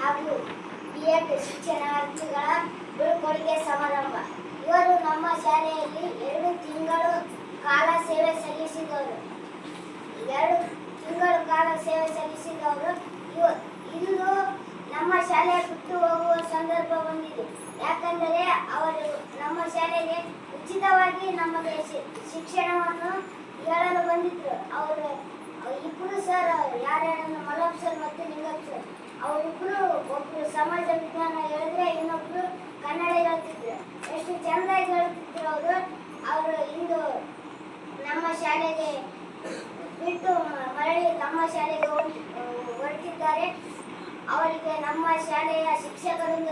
ಹಾಗೂ ಶಿಕ್ಷಣಾರ್ಥಿಗಳ ಬೀಳ್ಕೊಡುಗೆ ಸಮಾರಂಭ. ಇವರು ನಮ್ಮ ಶಾಲೆಯಲ್ಲಿ ಎರಡು ತಿಂಗಳು ಕಾಲ ಸೇವೆ ಸಲ್ಲಿಸಿದವರು. ಎರಡು ತಿಂಗಳು ಕಾಲ ಸೇವೆ ಸಲ್ಲಿಸಿದವರು ಇಂದು ನಮ್ಮ ಶಾಲೆ ಬಿಟ್ಟು ಹೋಗುವ ಸಂದರ್ಭ ಬಂದಿದೆ. ಯಾಕಂದರೆ ಅವರು ನಮ್ಮ ಶಾಲೆಗೆ ಉಚಿತವಾಗಿ ನಮಗೆ ಶಿಕ್ಷಣವನ್ನು ಹೇಳಲು ಬಂದಿದ್ದರು. ಅವರು ಒಬ್ಬರು ಸಮಾಜ ವಿಜ್ಞಾನ ಹೇಳಿದ್ರೆ ಇನ್ನೊಬ್ರು ಕನ್ನಡ ಹೇಳ್ತಿದ್ರು. ಎಷ್ಟು ಚೆಂದಾಗಿ ಹೇಳ್ತಿದ್ರು ಅವರು. ಅವರು ಇಂದು ನಮ್ಮ ಶಾಲೆಗೆ ಬಿಟ್ಟು ಮರಳಿ ತಮ್ಮ ಶಾಲೆಗೆ ಹೊರಟಿದ್ದಾರೆ. ಅವರಿಗೆ ನಮ್ಮ ಶಾಲೆಯ ಶಿಕ್ಷಕರಿಂದ